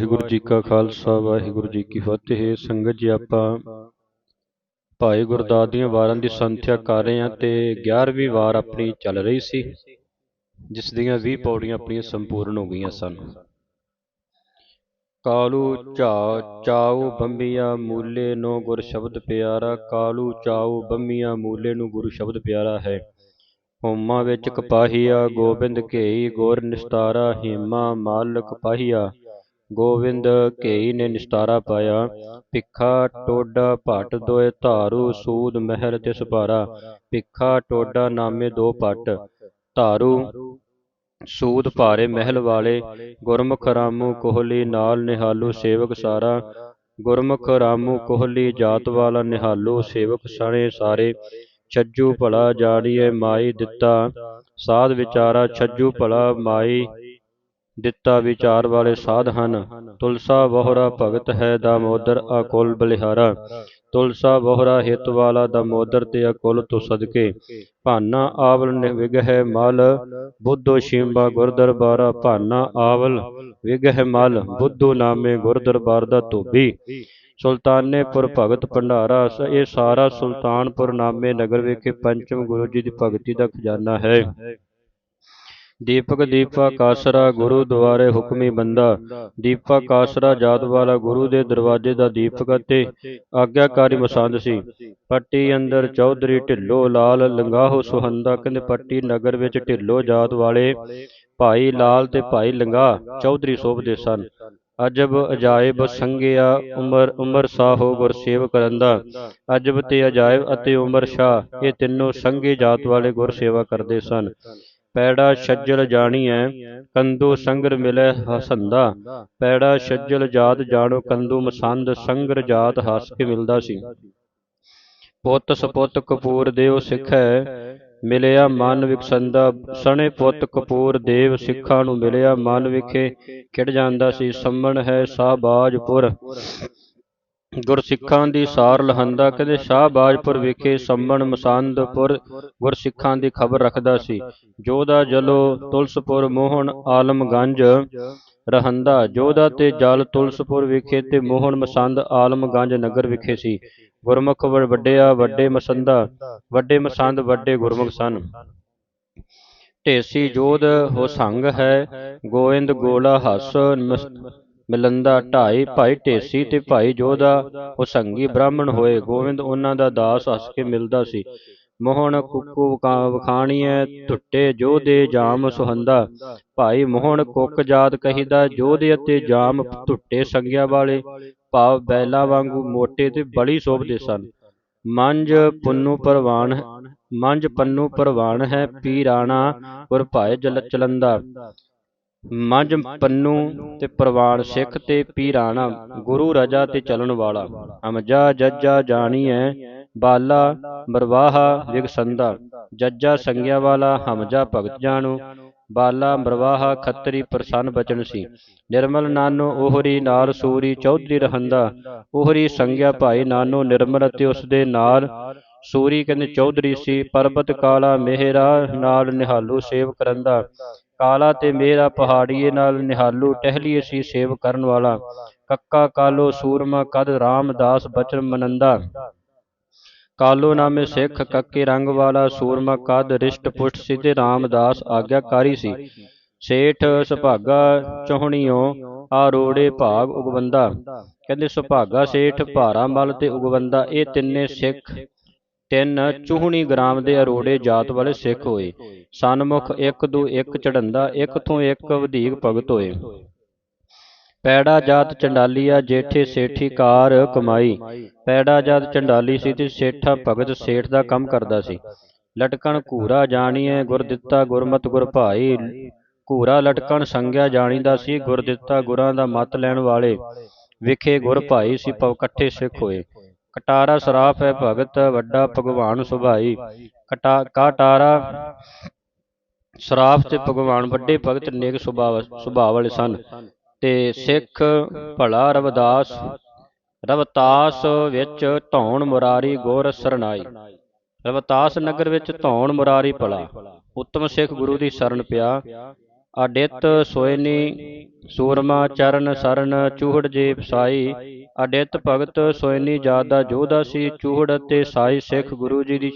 ਵਾਹਿਗੁਰੂ ਜੀ ਕਾ ਖਾਲਸਾ, ਵਾਹਿਗੁਰੂ ਜੀ ਕੀ ਫਤਿਹ। ਸੰਗਤ ਜੀ, ਆਪਾਂ ਭਾਈ ਗੁਰਦਾਸ ਦੀਆਂ ਵਾਰਾਂ ਦੀ ਸੰਥਿਆ ਕਰ ਰਹੇ ਹਾਂ ਤੇ 11ਵੀਂ ਵਾਰ ਆਪਣੀ ਚੱਲ ਰਹੀ ਸੀ, ਜਿਸ ਦੀਆਂ 20 ਪੌੜੀਆਂ ਆਪਣੀਆਂ ਸੰਪੂਰਨ ਹੋ ਗਈਆਂ ਸਨ। ਕਾਲੂ ਝਾ, ਚਾਉ ਬੰਬੀਆਂ ਮੂਲੇ ਨੂੰ ਗੁਰ ਸ਼ਬਦ ਪਿਆਰਾ, ਕਾਲੂ ਚਾਉ ਬੰਬੀਆਂ ਮੂਲੇ ਨੂੰ ਗੁਰੂ ਸ਼ਬਦ ਪਿਆਰਾ ਹੈ। ਹੋਮਾ ਵਿੱਚ ਕਪਾਹੀਆ, ਗੋਬਿੰਦ ਘੇਈ, ਗੁਰ ਨਿਸਤਾਰਾ, ਹੀਮਾ ਮਲ ਕਪਾਹੀਆ ਗੋਵਿੰਦ ਘੇਈ ਨੇ ਨਿਸਤਾਰਾ ਪਾਇਆ, ਭਿੱਖਾ ਟੋਡਾ ਭੱਟ ਦੋਏ ਧਾਰੂ ਸੂਦ ਮਹਿਲ ਤਿਸ ਭਾਰਾ ਭਿੱਖਾ ਟੋਡਾ ਨਾਮੇ ਦੋ ਭੱਟ, ਧਾਰੂ ਸੂਦ ਭਾਰੇ ਮਹਿਲ ਵਾਲੇ, ਗੁਰਮੁਖ ਰਾਮੂ ਕੋਹਲੀ ਨਾਲ ਨਿਹਾਲੂ ਸੇਵਕ ਸਾਰਾ, ਗੁਰਮੁਖ ਰਾਮੂ ਕੋਹਲੀ ਜਾਤ ਵਾਲਾ ਨਿਹਾਲੂ ਸੇਵਕ ਸਣੇ ਸਾਰੇ, ਛੱਜੂ ਭਲਾ ਜਾਣੀਏ ਮਾਈ ਦਿੱਤਾ, ਸਾਧ ਵਿਚਾਰਾ ਛੱਜੂ ਭਲਾ ਮਾਈ ਦਿੱਤਾ ਵਿਚਾਰ ਵਾਲੇ ਸਾਧ ਹਨ। ਤੁਲਸਾ ਬਹੁਰਾ ਭਗਤ ਹੈ ਦਾਮੋਦਰ ਅਕੁਲ ਬਲਿਹਾਰਾ। ਤੁਲਸਾ ਬਹੁਰਾ ਹਿਤ ਵਾਲਾ ਦਾਮੋਦਰ ਤੇ ਅਕੁਲ ਤੋਂ ਸਦਕੇ। ਭਾਨਾ ਆਵਲ ਵਿਗਹਿ ਮਲ, ਬੁੱਧੋ ਸ਼ਿੰਬਾ ਗੁਰਦਰਬਾਰਾ। ਭਾਨਾ ਆਵਲ ਵਿਗਹਿ ਮਲ, ਬੁੱਧੂ ਨਾਮੇ ਗੁਰਦਰਬਾਰ ਦਾ ਧੋਬੀ। ਸੁਲਤਾਨੇਪੁਰ ਭਗਤ ਭੰਡਾਰਾ ਇਹ ਸਾਰਾ ਸੁਲਤਾਨਪੁਰ ਨਾਮੇ ਨਗਰ ਵਿਖੇ ਪੰਚਮ ਗੁਰੂ ਜੀ ਦੀ ਭਗਤੀ ਦਾ ਖਜ਼ਾਨਾ ਹੈ। ਦੀਪਕ ਦੀਪਾ ਕਾਸਰਾ ਗੁਰੂ ਦੁਆਰੇ ਹੁਕਮੀ ਬੰਦਾ। ਦੀਪਾ ਕਾਸਰਾ ਜਾਤ ਵਾਲਾ ਗੁਰੂ ਦੇ ਦਰਵਾਜ਼ੇ ਦਾ ਦੀਪਕ ਅਤੇ ਆਗਿਆਕਾਰੀ ਮਸੰਦ ਸੀ। ਪੱਟੀ ਅੰਦਰ ਚੌਧਰੀ ਢਿੱਲੋ ਲਾਲ, ਲੰਗਾਹੋ ਸੁਹੰਦਾ, ਕਹਿੰਦੇ ਪੱਟੀ ਨਗਰ ਵਿੱਚ ਢਿੱਲੋ ਜਾਤ ਵਾਲੇ ਭਾਈ ਲਾਲ ਤੇ ਭਾਈ ਲੰਗਾਹ ਚੌਧਰੀ ਸੋਭਦੇ ਸਨ। ਅਜਬ ਅਜਾਇਬ ਸੰਗਿਆ ਉਮਰ ਉਮਰ ਸਾਹੋ ਗੁਰਸੇਵ ਕਰੰਦਾ ਅਜਬ ਤੇ ਅਜਾਇਬ ਅਤੇ ਉਮਰ ਸ਼ਾਹ, ਇਹ ਤਿੰਨੋਂ ਸੰਗੀ ਜਾਤ ਵਾਲੇ ਗੁਰਸੇਵਾ ਕਰਦੇ ਸਨ। ਪੈੜਾ ਛੱਜਲ ਜਾਣੀਐ ਕੰਦੂ ਸੰਗਰ ਮਿਲੇ ਹਸੰਦਾ। ਪੈੜਾ ਛੱਜਲ ਜਾਤ ਜਾਣੋ, ਕੰਦੂ ਮਸੰਦ ਸੰਗਰ ਜਾਤ ਹੱਸ ਕੇ ਮਿਲਦਾ ਸੀ। ਪੁੱਤ ਸਪੁੱਤ ਕਪੂਰ ਦੇਵ ਸਿੱਖੈ, ਮਿਲਿਆ ਮਨ ਵਿਕਸੰਦਾ। ਸਣੇ ਪੁੱਤ ਕਪੂਰ ਦੇਵ ਸਿੱਖਾਂ ਨੂੰ ਮਿਲਿਆ ਮਨ ਵਿਖੇ, ਖਿੜ ਜਾਂਦਾ ਸੀ। ਸੰਮਣ ਹੈ ਸਾਬਾਜਪੁਰ ਗੁਰਸਿੱਖਾਂ ਦੀ ਸਾਰ ਲਹੰਦਾ ਕਹਿੰਦੇ ਸ਼ਾਹਬਾਜਪੁਰ ਵਿਖੇ ਸੰਮਣ ਮਸੰਦਪੁਰ ਗੁਰਸਿੱਖਾਂ ਦੀ ਖਬਰ ਰੱਖਦਾ ਸੀ। ਜੋਦਾ ਜਲੋ ਤੁਲਸਪੁਰ ਮੋਹਨ ਆਲਮਗੰਜ ਰਹੰਦਾ। ਜੋਦਾ ਤੇ ਜਲ ਤੁਲਸਪੁਰ ਵਿਖੇ ਤੇ ਮੋਹਨ ਮਸੰਦ ਆਲਮਗੰਜ ਨਗਰ ਵਿਖੇ ਸੀ। ਗੁਰਮੁਖ ਵੱਡਿਆ ਵੱਡੇ ਮਸੰਦਾ। ਵੱਡੇ ਮਸੰਦ ਵੱਡੇ ਗੁਰਮੁਖ ਸਨ। ਢੇਸੀ ਜੋਧ ਹੋਸੰਗ ਹੈ। ਗੋਇੰਦ ਗੋਲਾ ਹਸ ਮਿਲੰਦਾ ਢਾਈ ਭਾਈ ਢੇਸੀ ਤੇ ਭਾਈ ਜੋਧਾ, ਉਹ ਸੰਗੀ ਬ੍ਰਾਹਮਣ ਹੋਏ, ਗੋਵਿੰਦ ਉਹਨਾਂ ਦਾ ਦਾਸ ਹੱਸ ਕੇ ਮਿਲਦਾ ਸੀ। ਮੋਹਣ ਕੁੱਕੂ ਵਖਾਣੀਐ ਟੁੱਟੇ ਜੋਧੇ ਜਾਮ ਸੁਹੰਦਾ। ਭਾਈ ਮੋਹਣ ਕੁੱਕ ਜਾਤ ਕਹੀਦਾ ਜੋਧੇ ਅਤੇ ਜਾਮ ਟੁੱਟੇ ਸੰਗਿਆ ਵਾਲੇ, ਭਾਵ ਬੈਲਾ ਵਾਂਗੂ ਮੋਟੇ ਤੇ ਬੜੀ ਸੋਭਦੇ ਸਨ। ਮੰਜ ਪੁੰਨੂ ਪਰਵਾਨ ਮੰਜ ਪੰਨੂ ਪਰਵਾਨ ਹੈ ਪੀਰਾਣਾ ਗੁਰ ਭਾਏ ਜਲ, ਚਲੰਦਾ। ਮੰਜ ਪੰਨੂ ਤੇ ਪ੍ਰਵਾਨ ਸਿੱਖ ਤੇ ਪੀਰਾਣਾ, ਗੁਰੂ ਰਜਾ ਤੇ ਚੱਲਣ ਵਾਲਾ। ਅਮਜਾ ਜੱਜਾ ਜਾਣੀਐ, ਬਾਲਾ ਮਰਵਾਹਾ ਵਿਗਸੰਦਾ। ਜੱਜਾ ਸੰਗਿਆ ਵਾਲਾ ਹਮਜਾ ਭਗਤ ਜਾਣੂ, ਬਾਲਾ ਮਰਵਾਹਾ ਖੱਤਰੀ ਪ੍ਰਸੰਨ ਬਚਨ ਸੀ। ਨਿਰਮਲ ਨਾਨੋ ਉਹਰੀ ਨਾਲ ਸੂਰੀ ਚੌਧਰੀ ਰਹੰਦਾ। ਉਹਰੀ ਸੰਗਿਆ ਭਾਈ ਨਾਨੋ ਨਿਰਮਲ ਅਤੇ ਉਸ ਦੇ ਨਾਲ ਸੂਰੀ ਕਹਿੰਦੇ ਚੌਧਰੀ ਸੀ। ਪਰਬਤ ਕਾਲਾ ਮਿਹਰਾ ਨਾਲ ਨਿਹਾਲੂ ਸੇਵ ਕਰੰਦਾ ਕਾਲਾ ਤੇ ਮੇਰਾ ਪਹਾੜੀਏ ਨਾਲ ਨਿਹਾਲੂ ਟਹਿਲੀਏ ਸੀ ਸੇਵ ਕਰਨ ਵਾਲਾ। ਕੱਕਾ ਕਾਲੋ ਸੂਰਮਾ ਕਦ ਰਾਮਦਾਸ ਬਚਨ ਮਨੰਦਾ। ਕਾਲੋ ਨਾਮੇ ਸਿੱਖ ਕੱਕੇ ਰੰਗ ਵਾਲਾ ਸੂਰਮਾ ਕਦ ਰਿਸ਼ਟ ਪੁਸ਼ਟ ਸਿਧੇ ਰਾਮਦਾਸ ਆਗਿਆਕਾਰੀ ਸੀ। ਸੇਠ ਸੁਭਾਗਾ ਚੋਹਣੀਓ ਆਰੋੜੇ ਭਾਗ ਉਗਵੰਦਾ। ਕਹਿੰਦੇ ਸੁਭਾਗਾ ਸੇਠ ਭਾਰਾ ਮਲ ਤੇ ਉਗਵੰਦਾ। ਇਹ ਤਿੰਨੇ ਸਿੱਖ ਤਿੰਨ ਚੂਹਣੀ ਗ੍ਰਾਮ ਦੇ ਅਰੋੜੇ ਜਾਤ ਵਾਲੇ ਸਿੱਖ ਹੋਏ। ਸਨਮੁਖ ਇੱਕ ਦੋ ਇੱਕ ਚੜੰਦਾ ਇੱਕ ਤੋਂ ਇੱਕ ਵਧੇਕ ਭਗਤ ਹੋਏ। ਪੈੜਾ ਜਾਤ ਚੰਡਾਲੀਆ ਜੇਠੇ ਸੇਠੀ ਕਾਰ ਕਮਾਈ। ਪੈੜਾ ਜਾਤ ਚੰਡਾਲੀ ਸੀ ਤੇ ਸੇਠਾ ਭਗਤ ਸੇਠ ਦਾ ਕੰਮ ਕਰਦਾ ਸੀ। ਲਟਕਣ ਘੂਰਾ ਜਾਣੀਏ ਗੁਰ ਦਿੱਤਾ ਗੁਰਮਤ ਗੁਰ ਭਾਈ। ਘੂਰਾ ਲਟਕਣ ਸੰਗਿਆ ਜਾਣੀਦਾ ਸੀ, ਗੁਰ ਦਿੱਤਾ ਗੁਰਾਂ ਦਾ ਮਤ ਲੈਣ ਵਾਲੇ। ਵਿਖੇ ਗੁਰ ਭਾਈ ਸੀ, ਪਵ ਇਕੱਠੇ ਸਿੱਖ ਹੋਏ। ਕਟਾਰਾ ਸਰਾਫ ਹੈ ਭਗਤ ਵੱਡਾ ਭਗਵਾਨ ਸੁਭਾਈ। ਕਟਾ ਕਾਟਾਰਾ ਸਰਾਫ ਤੇ ਭਗਵਾਨ ਵੱਡੇ ਭਗਤ ਨੇਕ ਸੁਭਾਅ ਵਾਲੇ ਸਨ। ਤੇ ਸਿੱਖ ਭਲਾ ਰਵਦਾਸ ਰਵਤਾਸ ਵਿੱਚ ਧੌਣ ਮੁਰਾਰੀ ਗੁਰ ਸਰਨਾਈ ਰਵਤਾਸ ਨਗਰ ਵਿੱਚ ਧੌਣ ਮੁਰਾਰੀ ਭਲਾ। ਉੱਤਮ ਸਿੱਖ ਗੁਰੂ ਦੀ ਸ਼ਰਨ ਪਿਆ। ਅਡਿੱਤ ਸੋਇਨੀ ਸੂਰਮਾ ਚਰਨ ਸਰਨ ਚੂਹੜ ਜੇ ਸਾਈ ਅਡਿੱਤ ਭਗਤ ਸੋਇਨੀ ਜਾਦਾ ਜੋਧਾ ਸੀ ਚੂਹੜ ਅਤੇ ਸਾਈ ਸਿੱਖ ਗੁਰੂ ਜੀ ਦੀ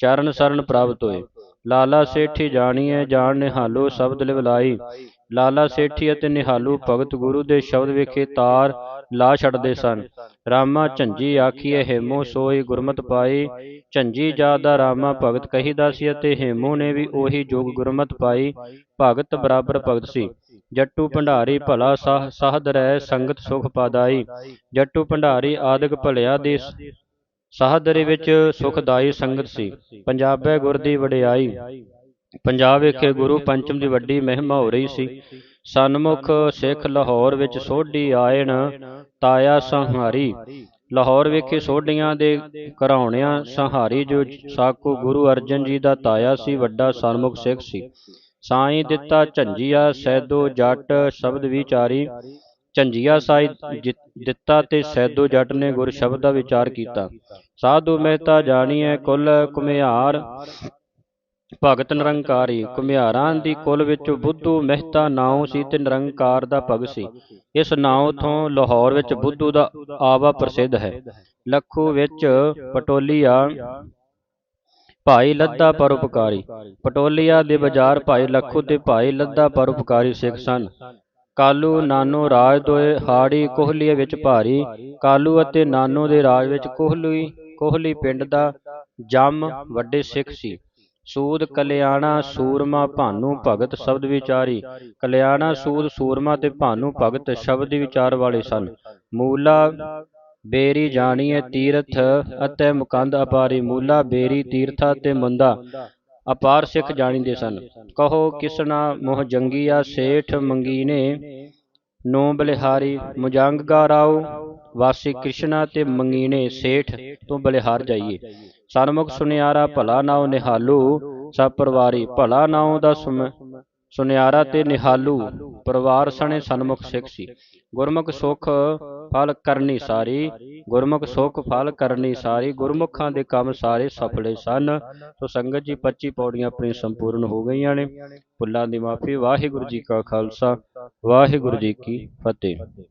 ਚਰਨ ਸਰਨ ਪ੍ਰਾਪਤ ਹੋਏ। ਲਾਲਾ ਸੇਠੀ ਜਾਣੀਏ ਜਾਣ ਨਿਹਾਲੋ ਸ਼ਬਦ ਲਿਵਲਾਈ। ਲਾਲਾ ਸੇਠੀ ਅਤੇ ਨਿਹਾਲੂ ਭਗਤ ਗੁਰੂ ਦੇ ਸ਼ਬਦ ਵਿਖੇ ਤਾਰ ਲਾ ਛੱਡਦੇ ਸਨ। ਰਾਮਾ ਝੰਜੀ ਆਖੀਏ ਹੇਮੋ ਸੋਈ ਗੁਰਮਤ ਪਾਈ। ਝੰਜੀ ਜਾਦਾ ਰਾਮਾ ਭਗਤ ਕਹੀਦਾ ਸੀ ਅਤੇ ਹੇਮੋ ਨੇ ਵੀ ਉਹੀ ਜੋਗ ਗੁਰਮਤ ਪਾਈ। ਭਗਤ ਬਰਾਬਰ ਭਗਤ ਸੀ। ਜੱਟੂ ਭੰਡਾਰੀ ਭਲਾ ਸਾਹ, ਸਾਹਦ ਰਹਿ ਸੰਗਤ ਸੁਖ ਪਾਦਾਈ। ਜੱਟੂ ਭੰਡਾਰੀ ਆਦਿਕ ਭਲਿਆ ਦੀ ਸ- ਸਾਹਦਰੇ ਵਿੱਚ ਸੁਖਦਾਈ ਸੰਗਤ ਸੀ। ਪੰਜਾਬੈ ਗੁਰ ਦੀ ਵਡਿਆਈ। ਪੰਜਾਬ ਵਿਖੇ ਗੁਰੂ ਪੰਚਮ ਦੀ ਵੱਡੀ ਮਹਿਮਾ ਹੋ ਰਹੀ ਸੀ। ਸਨਮੁਖ ਸਿੱਖ ਲਾਹੌਰ ਵਿੱਚ ਸੋਢੀ ਆਇਣ ਤਾਇਆ ਸੰਹਾਰੀ। ਲਾਹੌਰ ਵਿਖੇ ਸੋਢੀਆਂ ਦੇ ਘਰਾਉਣਿਆਂ ਸੰਹਾਰੀ ਜੋ ਸਾਕੂ ਗੁਰੂ ਅਰਜਨ ਜੀ ਦਾ ਤਾਇਆ ਸੀ ਵੱਡਾ ਸਨਮੁਖ ਸਿੱਖ ਸੀ। ਸਾਈਂ ਦਿੱਤਾ ਝੰਜੀਆ ਸੈਦੋ ਜੱਟ ਸ਼ਬਦ ਵਿਚਾਰੀ। ਝੰਜੀਆ ਸਾਈ ਦਿੱਤਾ ਤੇ ਸੈਦੋ ਜੱਟ ਨੇ ਗੁਰ ਸ਼ਬਦ ਦਾ ਵਿਚਾਰ ਕੀਤਾ। ਸਾਧੂ ਮਹਿਤਾ ਜਾਣੀਐ ਕੁਲ ਕੁਮਿਆਰ ਭਗਤ ਨਿਰੰਕਾਰੀ ਕੁਮਿਆਰਾਂ ਦੀ ਕੁਲ ਵਿੱਚ ਬੁੱਧੂ ਮਹਿਤਾ ਨਾਉ ਸੀ ਤੇ ਨਿਰੰਕਾਰ ਦਾ ਭਗਤ ਸੀ। ਇਸ ਨਾਉ ਤੋਂ ਲਾਹੌਰ ਵਿੱਚ ਬੁੱਧੂ ਦਾ ਆਵਾ ਪ੍ਰਸਿੱਧ ਹੈ। ਲੱਖੂ ਵਿੱਚ ਪਟੋਲੀਆ, ਭਾਈ ਲੱਦਾ ਪਰਉਪਕਾਰੀ ਪਟੋਲੀਆ ਦੇ ਬਾਜ਼ਾਰ ਭਾਈ ਲੱਖੂ ਤੇ ਭਾਈ ਲੱਦਾ ਪਰਉਪਕਾਰੀ ਸਿੱਖ ਸਨ। ਕਾਲੂ ਨਾਨੋ ਰਾਜ ਦੋਏ ਹਾੜੀ ਕੋਹਲੀ ਵਿੱਚ ਭਾਰੀ। ਕਾਲੂ ਅਤੇ ਨਾਨੋ ਦੇ ਰਾਜ ਵਿੱਚ ਕੋਹਲੀ ਕੋਹਲੀ ਪਿੰਡ ਦਾ ਜੰਮ ਵੱਡੇ ਸਿੱਖ ਸੀ। ਸੂਦ ਕਲਿਆਣਾ ਸੂਰਮਾ ਭਾਨੂ ਭਗਤ ਸ਼ਬਦ ਵਿਚਾਰੀ। ਕਲਿਆਣਾ ਸੂਦ ਸੂਰਮਾ ਤੇ ਭਾਨੂ ਭਗਤ ਸ਼ਬਦ ਵਿਚਾਰ ਵਾਲੇ ਸਨ। ਮੂਲਾ ਬੇਰੀ ਜਾਣੀਏ ਤੀਰਥ ਅਤੇ ਮੁਕੰਦ ਅਪਾਰੀ। ਮੂਲਾ ਬੇਰੀ ਤੀਰਥਾ ਤੇ ਮੰਦਾ ਅਪਾਰ ਸਿੱਖ ਜਾਣੀਦੇ ਸਨ। ਕਹੋ ਕਿਸਨਾ ਮੋਹ ਜੰਗੀਆ, ਸੇਠ ਮੰਗੀਨੇ ਨੋ ਬਲਿਹਾਰੀ ਮੁਜੰਗਗਾ ਰਾਓ ਵਾਸੀ ਕ੍ਰਿਸ਼ਨਾ ਤੇ ਮੰਗੀਨੇ ਸੇਠ ਤੋਂ ਬਲਿਹਾਰ ਜਾਈਏ। ਸਨਮੁਖ ਸੁਨਿਆਰਾ ਭਲਾ ਨਾਉ ਨਿਹਾਲੂ, ਸਭ ਪਰਿਵਾਰੀ ਭਲਾ ਨਾਉ ਦਾ ਸੁਨਿਆਰਾ ਤੇ ਨਿਹਾਲੂ, ਪਰਿਵਾਰ ਸਣੇ ਸਨਮੁਖ ਸਿੱਖ ਸੀ। ਗੁਰਮੁਖ ਸੁਖ, ਫਲ ਕਰਨੀ ਸਾਰੀ। ਗੁਰਮੁਖ ਸੁਖ ਫਲ ਕਰਨੀ ਸਾਰੀ ਗੁਰਮੁਖਾਂ ਦੇ ਕੰਮ ਸਾਰੇ ਸਫਲੇ ਸਨ। ਸੋ ਸੰਗਤ ਜੀ 25 ਪੌੜੀਆਂ ਆਪਣੀ ਸੰਪੂਰਨ ਹੋ ਗਈਆਂ ਨੇ। ਭੁੱਲਾਂ ਦੀ ਮਾਫੀ ਵਾਹਿਗੁਰੂ ਜੀ ਕਾ ਖਾਲਸਾ। ਵਾਹਿਗੁਰੂ ਜੀ ਕੀ ਫਤਿਹ।